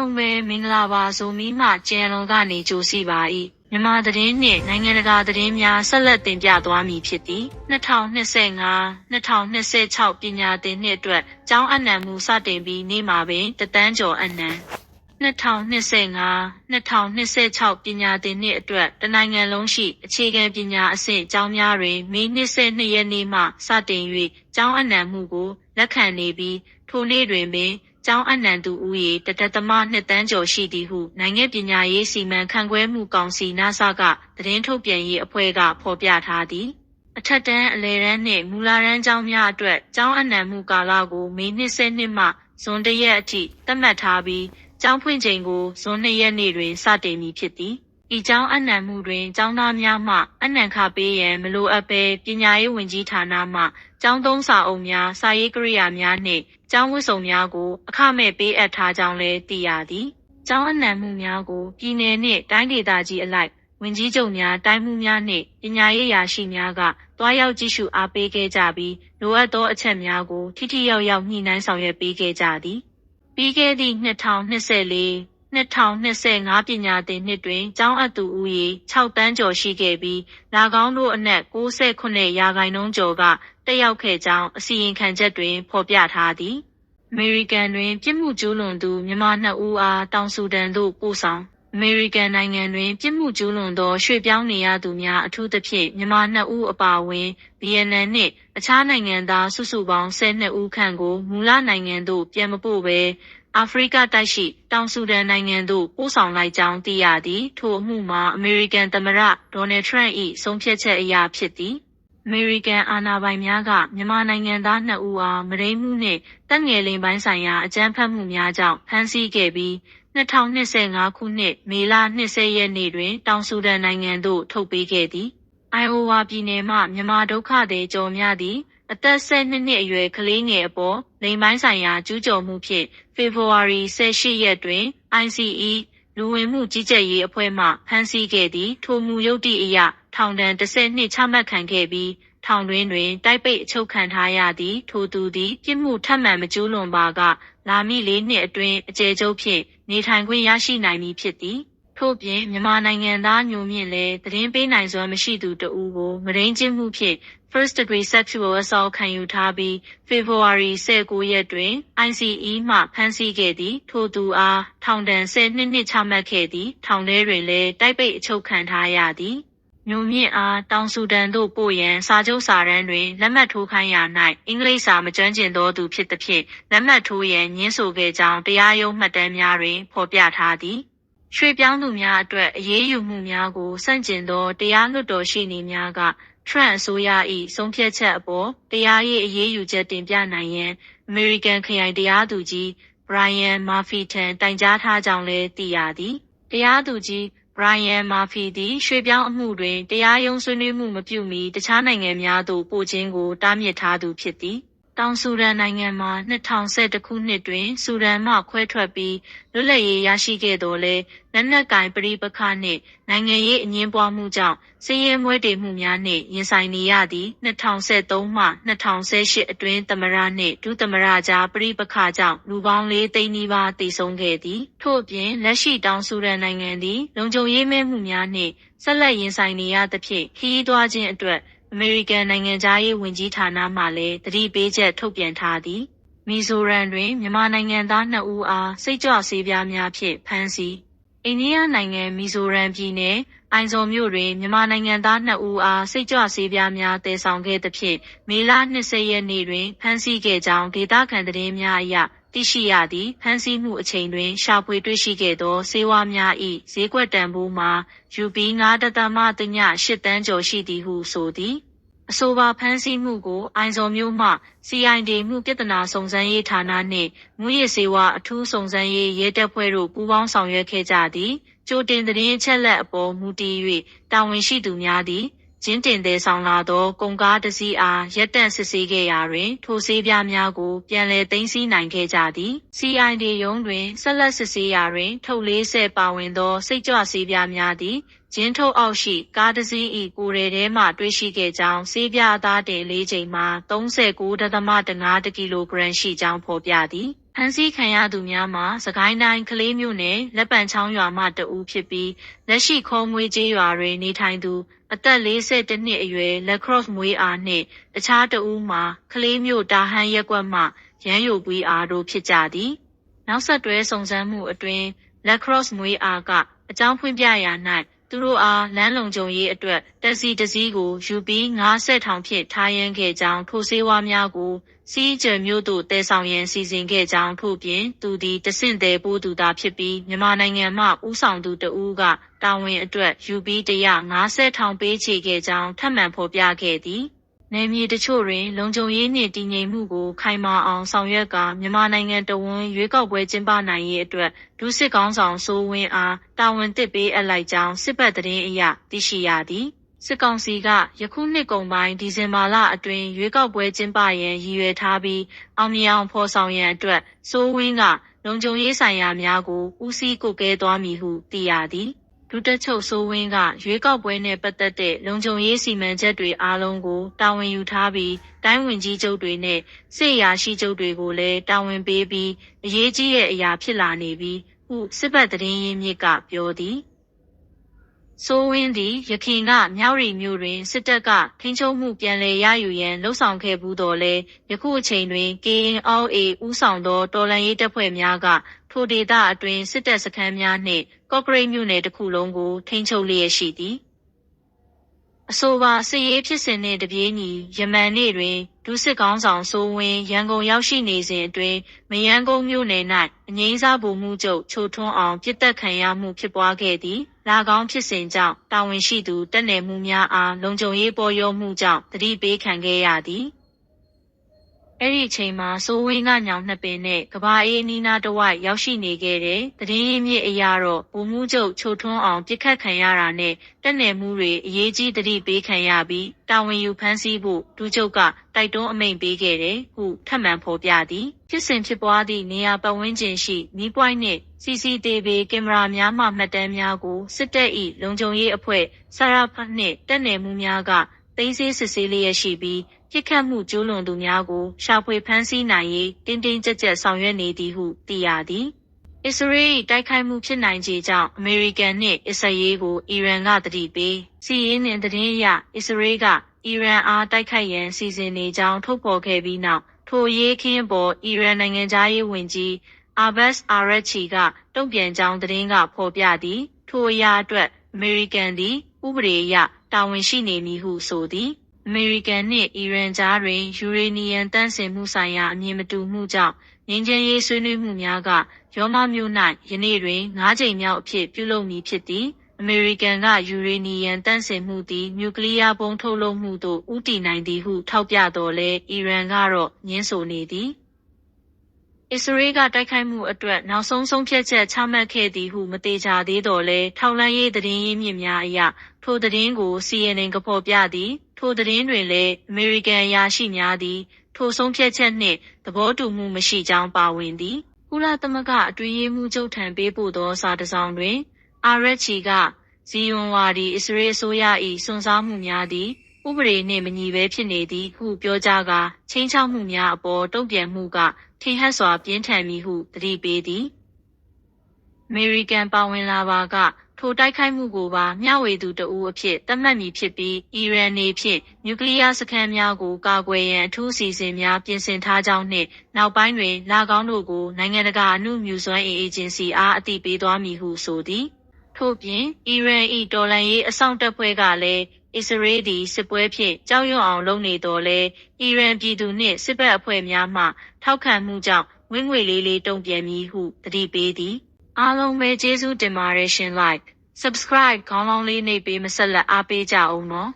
လုံးပဲမင်္ဂလာပါဇိုမီမှကျန်လုံးကနေကြိုစီပါ၏မြန်မာသတင်းနှင့်နိုင်ငံတကာသတင်းများဆက်လက်တင်ပြသွားမည်ဖြစ်သည်2025-2026ပညာသင်နှစ်အတွက်ကျောင်းအနှံမှုစတင်ပြီးနေ့မှာပင်တသန်းကျော်အနှံ2025-2026ပညာသင်နှစ်အတွက်တနိုင်ငံလုံးရှိအခြေခံပညာအဆင့်ကျောင်းများတွင်မေ22ရက်နေ့မှစတင်၍ကျောင်းအနှံမှုကိုလက်ခံနေပြီးထိုနေ့တွင်ပင် ကျောင်းအနှံသူဦးရေတဒသမ2တန်းကျော်ရှိသည်ဟု နိုင်ငံပညာရေးစီမံခန့်ခွဲမှုကောင်စီနာဆကသတင်းထုတ်ပြန်ရေးအဖွဲ့က ဖော်ပြထားသည် အထက်တန်း အလယ်တန်းနှင့် မူလာတန်းကျောင်းများအတွက် ကျောင်းအနှံမှုကာလကို မေ22မှ ဇွန်1ရက်အထိ သတ်မှတ်ထားပြီး ကျောင်းဖွင့်ချိန်ကို ဇွန်2ရက်နေ့တွင် စတင်မည်ဖြစ်သည် ဤကျောင်းအနှံမှုတွင် ကျောင်းသားများမှအနှံခပေးရန် မလိုအပ်ဘဲ ပညာရေးဝန်ကြီးဌာနမှ ကျောင်းသုံးစာအုပ်များ စာရေးကိရိယာများနှင့် ကျောင်းဝတ်စုံများကိုအခမဲ့ပေးအပ်ထားကြောင်းလည်းသိရသည်ကျောင်းအနှံမှုများကိုပြည်내နှင့်တိုင်းဒေသကြီးအလိုက်ဝင်ကြီးချုပ်များတိုင်းမှုများနှင့်ပညာရေးရာရှိများကတွားရောက်ကြည့်ရှုအားပေးခဲ့ကြပြီးလိုအပ်သောအချက်များကိုထိထိရောက်ရောက်ညှိနှိုင်းဆောင်ရွက်ပေးခဲ့ကြသည်ပြီးခဲ့သည့်2024 2025ပညာသင်နှစ်တွင် ကျောင်းအပ်သူဦးရေ6တန်းကျော်ရှိခဲ့ပြီး၎င်းတို့အနက်68ရာခိုင်နှုန်းကျော်က တက်ရောက်ခဲ့ကြောင်း အစီရင်ခံချက်တွင် ဖော်ပြထားသည် အမေရိကန်တွင် ပြစ်မှုကျူးလွန်သူ မြန်မာနှစ်ဦးအား တောင်ဆူဒန်သို့ ပို့ဆောင်အမေရိကန်နိုင်ငံတွင် ပြစ်မှုကျူးလွန်သော ရွှေ့ပြောင်းနေရသူများ အထူးသဖြင့် မြန်မာနှစ်ဦးအပါအဝင် ဗီယက်နမ်နှင့် အခြားနိုင်ငံသား စုစုပေါင်း12ဦးခန့်ကို မူလနိုင်ငံသို့ ပြန်မပို့ဘဲ အာဖရိကတိုက်ရှိ တောင်ဆူဒန်နိုင်ငံသို့ ပို့ဆောင်လိုက်ကြောင်း သိရသည် ထိုအမှုမှာ အမေရိကန်သမ္မတ ဒေါ်နယ်ထရန့်၏ဆုံးဖြတ်ချက်အရ ဖြစ်သည် အမေရိကန်အာဏာပိုင်များက မြန်မာနိုင်ငံသား2ဦးအားမရိမှုနှင့်တပ်ငယ်လိမ်ပိုင်းဆိုင်ရာ အကြမ်းဖက်မှုများကြောင့် ဖမ်းဆီးခဲ့ပြီး2025ခုနှစ် မေလ20ရက်နေ့တွင် တောင်ဆူဒန်နိုင်ငံသို့ ထုတ်ပေးခဲ့သည် အိုင်အိုဝါပြည်နယ်မှ မြန်မာဒုက္ခသည် ကျော်များသည် အသက်12နှစ်အရွယ် ကလေးငယ်အပေါ် လိင်ပိုင်းဆိုင်ရာ ကျူးကျော်မှုဖြင့် ဖေဖော်ဝါရီ18ရက်တွင် ICE လူဝင်မှုကြီးကြပ်ရေးအဖွဲ့မှ ဖမ်းဆီးခဲ့သည်ထိုမူရုပ်တိအရ ထောင်ဒဏ်10နှစ် ချမှတ်ခံခဲ့ပြီး ထောင်တွင်းတွင် တိုက်ပိတ်အချုပ်ခံထားရသည်ထိုသူသည် ပြစ်မှုထပ်မံ မကျူးလွန်ပါက လာမည့် ၄ နှစ်အတွင်း အကျယ်ချုပ်ဖြင့် နေထိုင်ခွင့်ရရှိနိုင်မည်ဖြစ်သည် ထို့ပြင်မြန်မာနိုင်ငံသားညိုမြင့်လည်းသတင်းပေးနိုင်စွမ်းမရှိသူတဦးကိုမရင်းချင်းမှုဖြင့် first degree sexual assault ခံယူထားပြီးဖေဖော်ဝါရီ19ရက်တွင် ICE မှဖမ်းဆီးခဲ့သည်ထိုသူအားထောင်ဒဏ်10နှစ်နှစ်ချမှတ်ခဲ့သည်ထောင်ထဲတွင်လည်းတိုက်ပိတ်အချုပ်ခံထားရသည်ညိုမြင့်အားတောင်ဆူဒန်သို့ပို့ရန်စာချုပ်စာတမ်းတွင်လက်မှတ်ထိုးခိုင်းရာ၌အင်္ဂလိပ်စာမကျွမ်းကျင်သောသူဖြစ်သဖြင့်လက်မှတ်ထိုးရန်ညှင်းဆိုခဲ့ကြောင်းတရားရုံးမှတ်တမ်းများတွင်ဖော်ပြထားသည် ရွှေပြောင်းသူများအတွက်အရေးယူမှုများကိုစန့်ကျင်သော တရားလွှတ်တော်ရှိနေများကထရန့်အစိုးရ၏ဆုံးဖြတ်ချက်အပေါ် တရားရေးအရေးယူချက်တင်ပြနိုင်ရန် အမေရိကန်ခရိုင်တရားသူကြီးဘရိုင်ယန်မာဖီထံတိုင်ကြားထားကြောင်းလည်းသိရသည်တရားသူကြီးဘရိုင်ယန်မာဖီသည်ရွှေပြောင်းအမှုတွင် တရားရုံးဆွေးနွေးမှုမပြုမီတခြားနိုင်ငံများသို့ပို့ခြင်းကိုတားမြစ်ထားသူဖြစ်သည် တောင်ဆူဒန်နိုင်ငံမှာ2011ခုနှစ်တွင် ဆူဒန်မှခွဲထွက်ပြီး လွတ်လပ်ရေးရရှိခဲ့သော်လည်း လက်နက်ကိုင်ပဋိပက္ခနှင့် နိုင်ငံရေးအငင်းပွားမှုကြောင့်စစ်ရေးမွဲတေမှုများနှင့် ရင်ဆိုင်နေရသည့် 2013 မှ 2018 အတွင်း သမ္မတနှင့် ဒုသမ္မတကြား ပဋိပက္ခကြောင့် လူပေါင်း ၄ သိန်းနီးပါး သေဆုံးခဲ့သည် ထို့အပြင် လက်ရှိ တောင်ဆူဒန်နိုင်ငံသည် လုံခြုံရေးမဲ့မှုများနှင့် ဆက်လက်ရင်ဆိုင်နေရသဖြင့် ခရီးသွားခြင်းအတွက် အမေရိကန်နိုင်ငံသားရေးဝန်ကြီးဌာနမှလည်းတတိပေးချက်ထုတ်ပြန်ထားသည်မီဇိုရမ်တွင်မြန်မာနိုင်ငံသား2ဦးအားစိတ်ကြွဆေးပြားများဖြင့်ဖမ်းဆီးအိန္ဒိယနိုင်ငံမီဇိုရမ်ပြည်နယ်အိုင်ဇော်မြို့တွင်မြန်မာနိုင်ငံသား2ဦးအားစိတ်ကြွဆေးပြားများတည်ဆောင်ခဲ့သဖြင့်မေလ20ရက်နေ့တွင်ဖမ်းဆီးခဲ့ကြောင်းဒေသခံသတင်းများအရ သိရှိရသည်ဖမ်းဆီးမှုအချိန်တွင် ရှာဖွေတွေ့ရှိခဲ့သော ဆေးဝါးများ၏ဈေးကွက်တန်ဖိုးမှာ UB 9.38တန်းကျော်ရှိသည်ဟုဆိုသည် အဆိုပါဖမ်းဆီးမှုကို အိုင်ဇော်မြို့မှ CID မှုပြဿနာစုံစမ်းရေးဌာနနှင့် မူရစ်ဆေးဝါး အထူးစုံစမ်းရေး ရဲတပ်ဖွဲ့တို့ ပူးပေါင်းဆောင်ရွက်ခဲ့ကြသည် ကြိုတင်သတင်းအချက်လက်အပေါ် မူတည်၍တာဝန်ရှိသူများသည် ကျင်းတင်သည်ဆောင်လာသော ကုန်ကားတစ်စီးအားရက်တန့်စစ်ဆေးခဲ့ရာတွင် ထိုဆေးပြားများကို ပြန်လည်သိမ်းဆည်းနိုင်ခဲ့ကြသည် CID ရုံးတွင် ဆက်လက်စစ်ဆေးရာတွင် ထုတ်လေးဆဲပါဝင်သော စိတ်ကြွဆေးပြားများသည် ဂျင်းထုတ်အောက်ရှိ ကားတစ်စီး၏ကိုယ်ရဲထဲမှ တွေ့ရှိခဲ့ကြောင်း ဆေးပြားသားတင်၄ချိန်မှ39.15ကီလိုဂရမ်ရှိကြောင်း ဖော်ပြသည်။ဖမ်းဆီးခံရသူများမှာစကိုင်းတိုင်း ကလေးမြို့နယ် လက်ပံချောင်းရွာမှတဦးဖြစ်ပြီး လက်ရှိခေါ်မွေးကျေးရွာတွင် နေထိုင်သူ အသက် 41 နှစ်အရွယ်လက်ခရော့မွေးအားနှင့်တခြားတဦးမှာ ကလေးမြို့တာဟန်ရက်ကွက်မှရန်ယိုပွေးအားတို့ဖြစ်ကြသည် နောက်ဆက်တွဲစုံစမ်းမှုအတွင်လက်ခရော့မွေးအားက အကြောင်းဖွင့်ပြရာ၌သူတို့အား လမ်းလုံခြုံရေးအတွက် တက်စီတစ်စီးကို ယူပြီး90ထောင်ဖြင့် ထားရန်ခဲ့ကြောင်း ထိုစေဝါများကို စီးကျယ်မျိုးတို့တဲဆောင်ရန်စီစဉ်ခဲ့ကြောင်းထို့ပြင် သူသည်တဆင့်သေးပိုးသူသာဖြစ်ပြီးမြန်မာနိုင်ငံမှဥဆောင်သူတဦးကတာဝန်အတွက်ယူပြီး150ထောင်ပေးချေခဲ့ကြောင်းထပ်မံဖော်ပြခဲ့သည်နယ်မြေတချို့တွင် လုံခြုံရေးနှင့်တည်ငြိမ်မှုကိုခိုင်မာအောင်ဆောင်ရွက်ကမြန်မာနိုင်ငံတဝန်းရွေးကောက်ပွဲကျင်းပနိုင်ရေးအတွက်ဒုစစ်ကောင်းဆောင်စိုးဝင်းအားတာဝန်သစ်ပေးအပ်လိုက်ကြောင်းစစ်ဘက်သတင်းအရသိရှိရသည် စစ်ကောင်စီက ယခုနှစ်ကုန်ပိုင်း ဒီဇင်ဘာလအတွင်း ရွေးကောက်ပွဲကျင်းပရန် ရည်ရွယ်ထားပြီး အောင်မြင်အောင် ဖော်ဆောင်ရန်အတွက် စိုးဝင်းက လုံခြုံရေးဆိုင်ရာများကို ဦးစီးကုတ်ကဲသွားမည်ဟု သိရသည် ဒုတက်ချုပ်စိုးဝင်းက ရွေးကောက်ပွဲနဲ့ပတ်သက်တဲ့ လုံခြုံရေးစီမံချက်တွေအားလုံးကို တာဝန်ယူထားပြီး တိုင်းဝင်ကြီးချုပ်တွေနဲ့ စစ်ရာရှိချုပ်တွေကိုလည်း တာဝန်ပေးပြီး အရေးကြီးတဲ့အရာဖြစ်လာနေပြီးဟု စစ်ဘက်သတင်းရင်းမြစ်က ပြောသည် စိုးဝင်းသည်ယခင်ကမြောက်ရီမြို့တွင်စစ်တပ်ကထိန်းချုပ်မှုပြန်လည်ရယူရန်လှုံ့ဆော်ခဲ့ဘူးတော်လဲယခုအချိန်တွင် KNLA ဦးဆောင်သောတော်လှန်ရေးတပ်ဖွဲ့များကထိုဒေသအတွင်းစစ်တပ်စခန်းများနှင့်ကော့ကရိတ်မြို့နယ်တစ်ခုလုံးကိုထိန်းချုပ်လျက်ရှိသည်အဆိုပါစစ်ရေးဖြစ်စဉ်နှင့်တပြေးညီယမန်နေ့တွင်ဒုစစ်ကောင်းဆောင်စိုးဝင်းရန်ကုန်ရောက်ရှိနေစဉ်အတွင်းမယန်းကုန်းမြို့နယ်၌အငိမ့်စားဗိုလ်မှူးချုပ်ချိုထွန်းအောင်ပြစ်တက်ခံရမှုဖြစ်ပွားခဲ့သည် လာကောင်းဖြစ်စဉ်ကြောင့်တာဝန်ရှိသူတက်နယ်မှုများအားလုံခြုံရေးပေါ်ရောမှုကြောင့်တတိပေးခံခဲ့ရသည် အဲ့ဒီအချိန်မှာစိုးဝင်းကညောင်နှစ်ပင်နဲ့ကဘာအေးနီနာတဝိုက်ရောက်ရှိနေခဲ့တဲ့တည်င်းရင်းမြစ်အရာတော့ဗိုလ်မှူးချုပ်ချိုထွန်းအောင်ပြစ်ခတ်ခံရတာနဲ့တက်နယ်မှုတွေအရေးကြီးတတိပေးခံရပြီးတာဝန်ယူဖမ်းဆီးဖို့ဒူးချုပ်ကတိုက်တွန်းအမိန့်ပေးခဲ့တယ်ဟုထပ်မံဖော်ပြသည်ဖြစ်စဉ်ဖြစ်ပွားသည့်နေရာပတ်ဝန်းကျင်ရှိမီးပွိုင်းနှင့် CCTV ကင်မရာများမှမှတ်တမ်းများကိုစစ်တပ်၏လုံခြုံရေးအဖွဲ့ဆရာဖတ်နှင့်တက်နယ်မှုများကသိမ်းဆည်းစစ်ဆေးလျက်ရှိပြီး ပြစ်ခတ်မှုကျူးလွန်သူများကို ရှာဖွေဖမ်းဆီးနိုင်ရေးတင်းတင်းကြပ်ကြပ်ဆောင်ရွက်နေသည်ဟုသိရသည်။အစ္စရေး၏တိုက်ခိုက်မှုဖြစ်နိုင်ခြေကြောင့်အမေရိကန်နှင့်အစ္စရေးကိုအီရန်ကတတိပေးစီးရင်နှင့်တည်င်းရအစ္စရေးကအီရန်အားတိုက်ခိုက်ရန်စီစဉ်နေကြောင်းထုတ်ဖော်ခဲ့ပြီးနောက်ထိုရေးခင်းပေါ်အီရန်နိုင်ငံသားရေးဝန်ကြီးအာဘတ်အာရချီကတုံ့ပြန်ကြောင်းသတင်းကဖော်ပြသည်ထိုအရာအတွက်အမေရိကန်သည်ဥပဒေအရတာဝန်ရှိနေမည်ဟုဆိုသည် အမေရိကန်နှင့် အီရန်ကြားတွင် ယူရေနီယံတန့်စင်မှုဆိုင်ရာ အမြင်မတူမှုကြောင့် ငြိမ်းချမ်းရေးဆွေးနွေးမှုများက ရောမမြို့၌ယနေ့တွင်၅ကြိမ်မြောက်အဖြစ် ပြုလုပ်မည်ဖြစ်သည် အမေရိကန်က ယူရေနီယံတန့်စင်မှုသည် နျူကလ িয়ার ဘုံထုတ်လုပ်မှုသို့ ဦးတည်နိုင်သည်ဟု ထောက်ပြတော်လဲအီရန်ကတော့ညင်းဆိုနေသည် အစ္စရေးက တိုက်ခိုက်မှုအတွက် နောက်ဆုံးဆုံးဖြတ်ချက် ချမှတ်ခဲ့သည်ဟု မသေးကြသေးတော့လဲထောက်လန်းရေးသတင်းရင်းမြစ်များအရ ထိုသတင်းကို CNN က ဖော်ပြသည် ထိုသတင်းတွင်လည်းအမေရိကန်အရာရှိများသည် ထိုဆုံးဖြတ်ချက်နှင့် သဘောတူမှုမရှိကြောင်းပါဝင်သည်ကုလသမဂ္ဂအတွင်းရေးမှူးချုပ်ထံပေးပို့သောစာတစ်စောင်တွင်အာရက်ချီကဇီယွန်ဝါဒီအစ္စရေးအစိုးရ၏စွန့်စားမှုများသည်ဥပဒေနှင့်မညီဘဲဖြစ်နေသည်ဟုပြောကြားကာချင်းချောက်မှုများအပေါ်တုံ့ပြန်မှုကထင်ဟပ်စွာပြင်းထန်မည်ဟုသတိပေးသည်အမေရိကန်ပါဝင်လာပါက ထိုတိုက်ခိုက်မှုကိုပါမျှဝေသူတဦးအဖြစ်သတ်မှတ်မည်ဖြစ်ပြီးအီရန်နေဖြင့်နျူကလ িয়ার စခန်းများကိုကာကွယ်ရန်အထူးအစီအစဉ်များပြင်ဆင်ထားကြောင်းနှင့်နောက်ပိုင်းတွင်လာကောင်းတို့ကိုနိုင်ငံတကာအမှုမြူစွမ်းအေဂျင်စီအားအသိပေးသွားမည်ဟုဆိုသည်ထို့ပြင်အီရန်၏တော်လှန်ရေးအစောင့်တပ်ဖွဲ့ကလည်းအစ္စရေးသည်စစ်ပွဲဖြင့်ကြောက်ရွံ့အောင်လုပ်နေတော်လဲအီရန်ပြည်သူနှင့်စစ်ဘက်အဖွဲ့များမှထောက်ခံမှုကြောင့်ဝင်းငွေလေးလေးတုံ့ပြန်မည်ဟုတတိပေးသည် အားလုံးပဲကျေးဇူးတင်ပါတယ်ရှင် like subscribe ခေါင်းလောင်းလေးနှိပ်ပေးမဆက်လက်အားပေးကြအောင်နော်